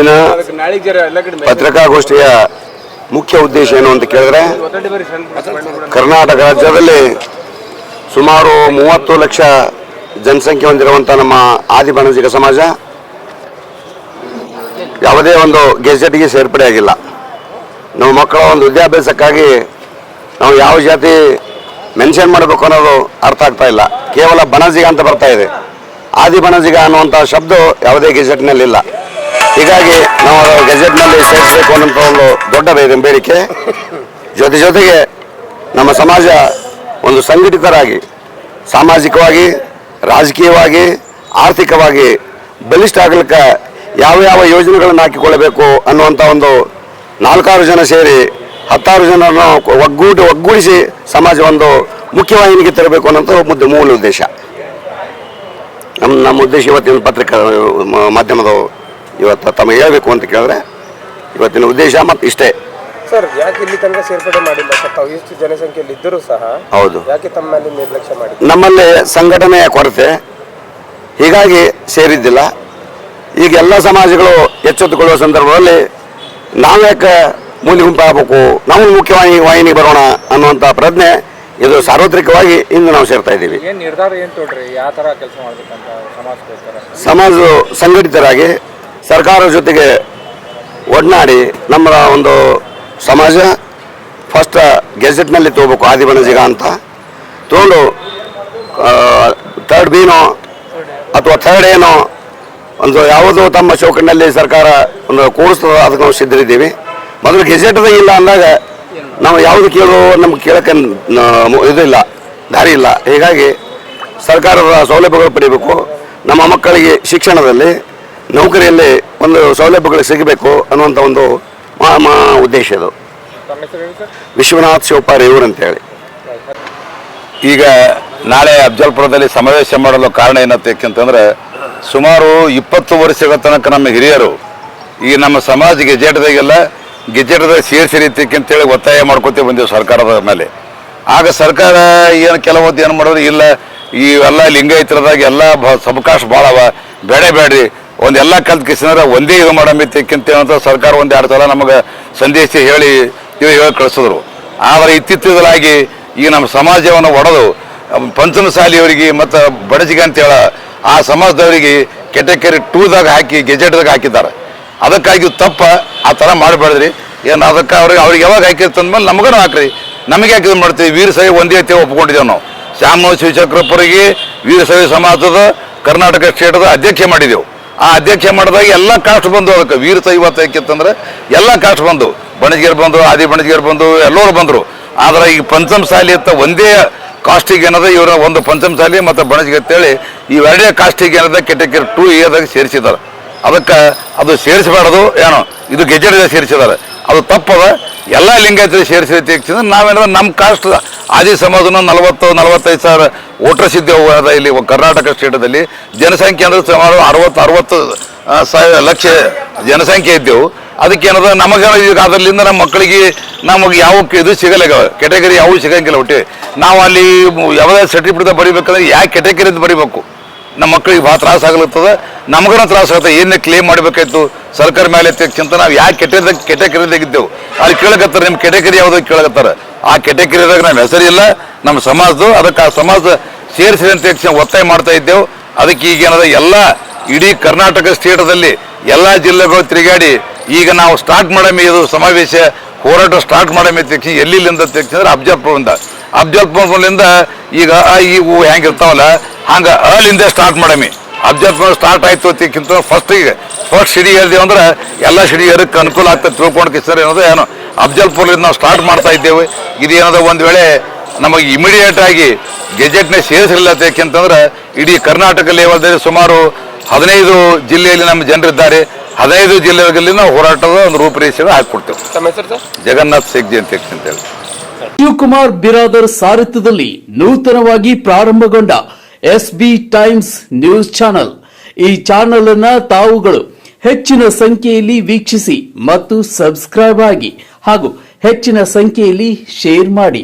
ಇಂದಿನ ಪತ್ರಿಕಾಗೋಷ್ಠಿಯ ಮುಖ್ಯ ಉದ್ದೇಶ ಏನು ಅಂತ ಕೇಳಿದ್ರೆ ಕರ್ನಾಟಕ ರಾಜ್ಯದಲ್ಲಿ ಸುಮಾರು ಮೂವತ್ತು ಲಕ್ಷ ಜನಸಂಖ್ಯೆ ಹೊಂದಿರುವಂಥ ನಮ್ಮ ಆದಿ ಬಣಜಿಗ ಸಮಾಜ ಯಾವುದೇ ಒಂದು ಗೆಜೆಟ್ಗೆ ಸೇರ್ಪಡೆ ಆಗಿಲ್ಲ. ನಮ್ಮ ಮಕ್ಕಳ ಒಂದು ವಿದ್ಯಾಭ್ಯಾಸಕ್ಕಾಗಿ ನಾವು ಯಾವ ಜಾತಿ ಮೆನ್ಷನ್ ಮಾಡಬೇಕು ಅನ್ನೋದು ಅರ್ಥ ಆಗ್ತಾ ಇಲ್ಲ. ಕೇವಲ ಬಣಜಿಗ ಅಂತ ಬರ್ತಾ ಇದೆ. ಆದಿ ಬಣಜಿಗ ಅನ್ನುವಂಥ ಶಬ್ದ ಯಾವುದೇ ಗೆಜೆಟ್ನಲ್ಲಿ ಇಲ್ಲ ಹೀಗಾಗಿ ನಾವು ಗೆಜೆಟ್ನಲ್ಲಿ ಸೇರಿಸಬೇಕು ಅನ್ನೋಂಥ ಒಂದು ದೊಡ್ಡ ಬೇಡಿಕೆ ಜೊತೆ ಜೊತೆಗೆ ನಮ್ಮ ಸಮಾಜ ಒಂದು ಸಂಘಟಿತರಾಗಿ, ಸಾಮಾಜಿಕವಾಗಿ, ರಾಜಕೀಯವಾಗಿ, ಆರ್ಥಿಕವಾಗಿ ಬಲಿಷ್ಠ ಆಗಲಿಕ್ಕೆ ಯಾವ ಯಾವ ಯೋಜನೆಗಳನ್ನು ಹಾಕಿಕೊಳ್ಳಬೇಕು ಅನ್ನುವಂಥ ಒಂದು ನಾಲ್ಕಾರು ಜನ ಸೇರಿ ಹತ್ತಾರು ಜನರನ್ನು ಒಗ್ಗೂಡಿ, ಒಗ್ಗೂಡಿಸಿ ಸಮಾಜ ಒಂದು ಮುಖ್ಯವಾಹಿನಿಗೆ ತರಬೇಕು ಅನ್ನೋಂಥ ಮುದ್ದೆ, ಮೂಲ ಉದ್ದೇಶ. ನಮ್ಮ ನಮ್ಮ ಉದ್ದೇಶ ಇವತ್ತಿನ ಪತ್ರಿಕಾ ಮಾಧ್ಯಮದವರು ಮಾಧ್ಯಮದ ಇವತ್ತು ತಮಗೆ ಹೇಳಬೇಕು ಅಂತ ಕೇಳಿದ್ರೆ ಇವತ್ತಿನ ಉದ್ದೇಶ ಮತ್ತು ಇಷ್ಟೇ. ಸರ್ ಯಾಕೆ ಇಲ್ಲಿ ತನಕ ಸೇರ್ಪಡೆ ಮಾಡಿಲ್ಲ? ಸರ್ ತಾವು ಇಷ್ಟು ಜನಸಂಖ್ಯೆಯಲ್ಲಿ ಇದ್ದರೂ ಸಹ ಹೌದು. ಯಾಕೆ ತಮ್ಮಲ್ಲಿ ನಿರ್ಲಕ್ಷ್ಯ ಮಾಡಿ ನಮ್ಮಲ್ಲಿ ಸಂಘಟನೆಯ ಕೊರತೆ ಹೀಗಾಗಿ ಸೇರಿದ್ದಿಲ್ಲ. ಈಗ ಎಲ್ಲ ಸಮಾಜಗಳು ಎಚ್ಚೆತ್ತುಕೊಳ್ಳುವ ಸಂದರ್ಭದಲ್ಲಿ ನಾವ್ಯಾಕೆ ಮೂಲಿ ಗುಂಪಾಗಬೇಕು ನಾವು ಮುಖ್ಯವಾಹಿನಿ ವಾಹಿನಿ ಬರೋಣ ಅನ್ನುವಂಥ ಪ್ರಜ್ಞೆ ಇದು ಸಾರ್ವತ್ರಿಕವಾಗಿ ಇಂದು ನಾವು ಸೇರ್ತಾ ಇದ್ದೀವಿ. ನಿರ್ಧಾರ ಏನ್ ಯಾವ ಕೆಲಸ ಮಾಡ್ಬೇಕಂತ ಸಮಾಜ ಸಂಘಟಿತರಾಗಿ ಸರ್ಕಾರದ ಜೊತೆಗೆ ಒಡನಾಡಿ ನಮ್ಮ ಒಂದು ಸಮಾಜ ಫಸ್ಟ್ ಗೆಜೆಟ್ನಲ್ಲಿ ತಗೋಬೇಕು ಆದಿಬಣಜಿಗ ಅಂತ. ತೊಗೊಂಡು ಥರ್ಡ್ ಬಿನೋ ಅಥವಾ ಥರ್ಡ್ ಏನೋ ಒಂದು ಯಾವುದೋ ತಮ್ಮ ಚೌಕಟ್ಟಿನಲ್ಲಿ ಸರ್ಕಾರ ಒಂದು ಕೂಡಿಸ್ತದ ಅದಕ್ಕೆ ನಾವು ಸಿದ್ಧರಿದ್ದೀವಿ. ಮೊದಲು ಗೆಜೆಟ್ದ ಇಲ್ಲ ಅಂದಾಗ ನಾವು ಯಾವುದು ಕೇಳೋ ನಮ್ಗೆ ಕೇಳಕ್ಕೆ ನ- ಇದು ಇಲ್ಲ, ದಾರಿ ಇಲ್ಲ. ಹೀಗಾಗಿ ಸರ್ಕಾರದ ಸೌಲಭ್ಯಗಳು ಪಡಿಬೇಕು. ನಮ್ಮ ಮಕ್ಕಳಿಗೆ ಶಿಕ್ಷಣದಲ್ಲಿ ನೌಕರಿಯಲ್ಲಿ ಒಂದು ಸೌಲಭ್ಯಗಳು ಸಿಗಬೇಕು ಅನ್ನುವಂಥ ಒಂದು ಮಾ ಉದ್ದೇಶ ಇದು ವಿಶ್ವನಾಥ್ ಶಿವಪಾರಿ ಇವರು ಅಂತೇಳಿ ಈಗ ನಾಳೆ ಅಫ್ಜಲ್ಪುರದಲ್ಲಿ ಸಮಾವೇಶ ಮಾಡಲು ಕಾರಣ ಏನಂತಂದ್ರೆ ಸುಮಾರು ಇಪ್ಪತ್ತು ವರ್ಷಗಳ ತನಕ ನಮ್ಮ ಹಿರಿಯರು ಈ ನಮ್ಮ ಸಮಾಜ ಗೆಜೆಟ್ದಾಗೆಲ್ಲ ಗೆಜೆಟ್ದಾಗ ಅಂತ ಹೇಳಿ ಒತ್ತಾಯ ಮಾಡ್ಕೊತೀವಿ ಬಂದೆವು ಸರ್ಕಾರದ ಮೇಲೆ. ಆಗ ಸರ್ಕಾರ ಏನು ಕೆಲವೊಂದು ಏನು ಮಾಡೋದು ಇಲ್ಲ ಈ ಎಲ್ಲ ಲಿಂಗಾಯತರದಾಗ ಎಲ್ಲ ಬ ಸವಕಾಶ ಭಾಳ ಅವ ಬೇಡ ಬೇಡ್ರಿ ಒಂದೆಲ್ಲ ಕಲ್ತ್ ಕಿಸಿದ್ರೆ ಒಂದೇ ಇದು ಮಾಡಂಬಿತ್ತಕ್ಕಿಂತ ಸರ್ಕಾರ ಒಂದು ಎರಡು ಸಲ ನಮಗೆ ಸಂದೇಶ ಹೇಳಿ ಇದು ಹೇಳಿ ಕಳಿಸಿದ್ರು. ಆದರೆ ಇತ್ತಿತ್ತಲಾಗಿ ಈ ನಮ್ಮ ಸಮಾಜವನ್ನು ಒಡೆದು, ಪಂಚಮಸಾಲಿಯವರಿಗೆ ಮತ್ತು ಬಡಜಿಗೆ ಅಂತೇಳ ಆ ಸಮಾಜದವರಿಗೆ ಕೆಟಗರಿ ಟೂದಾಗ ಹಾಕಿ ಗೆಜೆಟ್ದಾಗ ಹಾಕಿದ್ದಾರೆ. ಅದಕ್ಕಾಗಿ ತಪ್ಪ, ಆ ಥರ ಮಾಡಬೇಡ್ರಿ. ಏನು ಅದಕ್ಕೆ ಅವ್ರಿಗೆ ಅವ್ರಿಗೆ ಯಾವಾಗ ಹಾಕಿರ್ತಂದ್ಮೇಲೆ ನಮಗೂ ಹಾಕ್ರಿ. ನಮಗೆ ಯಾಕೆ ಇದು ಮಾಡ್ತೀವಿ? ವೀರ ಸಭೆ ಒಂದೇ ಐತಿ ಒಪ್ಕೊಂಡಿದ್ದೇವೆ ನಾವು. ಶ್ಯಾಮ ಶಿವಚಕ್ರಪ್ಪರಿಗೆ ವೀರ ಸಭೆ ಸಮಾಜದ ಕರ್ನಾಟಕ ಸ್ಟೇಟದ ಅಧ್ಯಕ್ಷ ಮಾಡಿದೆವು ಆ ಅಧ್ಯಕ್ಷ ಮಾಡಿದಾಗ ಎಲ್ಲ ಕಾಸ್ಟ್ ಬಂದು ಅದಕ್ಕೆ. ವೀರ ಇವತ್ತಂದ್ರೆ ಎಲ್ಲ ಕಾಸ್ಟ್ ಬಂದು ಬಣಜಿಗರು ಬಂದು ಆದಿ ಬಣಜಿಗರು ಬಂದು ಎಲ್ಲರೂ ಬಂದರು. ಆದ್ರೆ ಈಗ ಪಂಚಮ ಶಾಲೆ ಅಂತ ಒಂದೇ ಕಾಸ್ಟಿಗೆ ಏನದ, ಇವರ ಒಂದು ಪಂಚಮ ಸಾಲಿ ಮತ್ತು ಬಣಜಿಗೆ ಅಂತೇಳಿ ಇವೆರಡೇ ಕಾಸ್ಟಿಗೆ ಏನದ ಕೆಟಗರಿ ಟೂ ಇಯರ್ದಾಗ ಸೇರಿಸಿದ್ದಾರೆ ಅದಕ್ಕೆ ಅದು ಸೇರಿಸಬಾರದು ಏನೋ, ಇದು ಗೆಜೆಟ್ ಸೇರಿಸಿದ್ದಾರೆ ಅದು ತಪ್ಪದ, ಎಲ್ಲ ಲಿಂಗಾಯತರಿಗೆ ಸೇರಿಸಿ ನಾವೇನಾದ್ರೆ ನಮ್ಮ ಕಾಸ್ಟ್ ಆದಿ ಸಮಾಜನ ನಲವತ್ತು, ನಲವತ್ತೈದು ಸಾವಿರ ವೋಟರ್ಸ್ ಇದ್ದೇವೆ ಇಲ್ಲಿ ಕರ್ನಾಟಕ ಸ್ಟೇಟದಲ್ಲಿ. ಜನಸಂಖ್ಯೆ ಅಂದ್ರೆ ಸುಮಾರು ಅರವತ್ತು ಅರವತ್ತು ಸಾವಿರ ಲಕ್ಷ ಜನಸಂಖ್ಯೆ ಇದ್ದೆವು. ಅದಕ್ಕೆ ಏನದ, ನಮಗೆ ಈಗ ಅದರಿಂದ ನಮ್ಮ ಮಕ್ಕಳಿಗೆ ನಮಗೆ ಯಾವ ಇದು ಸಿಗಲ್ಲ ಕೆಟಗರಿ ಯಾವ ಸಿಗಂಗಿಲ್ಲ ಒಟ್ಟಿ. ನಾವು ಅಲ್ಲಿ ಯಾವುದೇ ಸರ್ಟಿಫಿಕೇಟ್ ಬರೀಬೇಕಂದ್ರೆ ಯಾವ ಕೆಟಗರಿ ಬರಿಬೇಕು. ನಮ್ಮ ಮಕ್ಕಳಿಗೆ ಭಾಳ ತ್ರಾಸ ಆಗ್ಲತ್ತದ. ನಮಗನ ತ್ರಾಸ ಆಗುತ್ತೆ. ಏನೇ ಕ್ಲೇಮ್ ಮಾಡಬೇಕಾಯ್ತು, ಸರ್ಕಾರ ಮೇಲೆ ಚಿಂತ ನಾವು ಯಾಕೆ ಕೆಟಗರಿ ಕೆಟಗರಿದಾಗಿದ್ದೆವು ಅಲ್ಲಿ ಕೇಳಕತ್ತಾರೆ, ನಿಮ್ಮ ಕೆಟಗರಿ ಯಾವ್ದು ಕೇಳಕತ್ತಾರ. ಆ ಕೆಟಗರಿದಾಗ ನಮ್ಮ ಹೆಸರಿಲ್ಲ ನಮ್ಮ ಸಮಾಜದ್ದು. ಅದಕ್ಕೆ ಆ ಸಮಾಜ ಸೇರಿಸಿದೆ ಅಂತ ಒತ್ತಾಯ ಮಾಡ್ತಾ ಇದ್ದೆವು. ಅದಕ್ಕೆ ಈಗ ಏನದ, ಎಲ್ಲ ಇಡೀ ಕರ್ನಾಟಕ ಸ್ಟೇಟದಲ್ಲಿ ಎಲ್ಲ ಜಿಲ್ಲೆಗಳು ತಿರುಗಾಡಿ, ಈಗ ನಾವು ಸ್ಟಾರ್ಟ್ ಮಾಡಮಿ, ಇದು ಸಮಾವೇಶ, ಹೋರಾಟ ಸ್ಟಾರ್ಟ್ ಮಾಡಮಿ ತಕ್ಷಣ ಎಲ್ಲಿಂದ ತೆಕ್ಷಿದ್ರೆ ಅಬ್ಜಲ್ಪುರದಿಂದ ಅಬ್ಜಲ್ಪುರದಿಂದ ಈಗ ಈ ಹೂ ಹೆಂಗಿರ್ತಾವಲ್ಲ ಹಂಗ ಅಲ್ಲಿಂದ ಸ್ಟಾರ್ಟ್ ಮಾಡಮಿ. ಅಫ್ಜಲ್ಪುರ ಸ್ಟಾರ್ಟ್ ಆಯ್ತು ಅತಿಕ್ಕಿಂತ ಫಸ್ಟ್ ಈಗ ಫಸ್ಟ್ ಸಿಡಿ ಹೇಳ್ದೇವು ಅಂದ್ರೆ ಎಲ್ಲ ಸಿಡಿಯರಿಗೆ ಅನುಕೂಲ ಆಗ್ತದೆ. ತಿಳ್ಕೊಂಡು ಸರ್ ಏನದು ಏನು. ಅಫ್ಜಲ್ಪುರದಿಂದ ನಾವು ಸ್ಟಾರ್ಟ್ ಮಾಡ್ತಾ ಇದ್ದೇವೆ. ಇದು ಏನದ ಒಂದು ವೇಳೆ ನಮಗೆ ಇಮಿಡಿಯೇಟ್ ಆಗಿ ಗೆಜೆಟ್ನ ಸೇರಿಸಲಿಲ್ಲ ಯಾಕೆಂತಂದ್ರೆ ಇಡೀ ಕರ್ನಾಟಕ ಲೆವೆಲ್ದಲ್ಲಿ ಸುಮಾರು ಹದಿನೈದು ಜಿಲ್ಲೆಯಲ್ಲಿ ನಮ್ಮ ಜನರಿದ್ದಾರೆ. ಹದಿನೈದು ಜಿಲ್ಲೆಗಳಲ್ಲಿ ನಾವು ಹೋರಾಟದ ಒಂದು ರೂಪರೇಷೆ ಹಾಕಿಕೊಡ್ತೇವೆ. ತಮ್ಮ ಹೆಸರು ಸರ್? ಜಗನ್ನಾಥ್ ಶೇಖ್ ಜಯಂತಿ ಅಂತೇಳಿ ಶಿವಕುಮಾರ್ ಬಿರಾದರ್ ಸಾರಥ್ಯದಲ್ಲಿ ನೂತನವಾಗಿ ಪ್ರಾರಂಭಗೊಂಡ S B times news channel. ಈ ಚಾನೆಲ್ ಅನ್ನ ತಾವುಗಳು ಹೆಚ್ಚಿನ ಸಂಖ್ಯೆಯಲ್ಲಿ ವೀಕ್ಷಿಸಿ ಮತ್ತು ಸಬ್ಸ್ಕ್ರೈಬ್ ಆಗಿ ಹಾಗೂ ಹೆಚ್ಚಿನ ಸಂಖ್ಯೆಯಲ್ಲಿ ಶೇರ್ ಮಾಡಿ.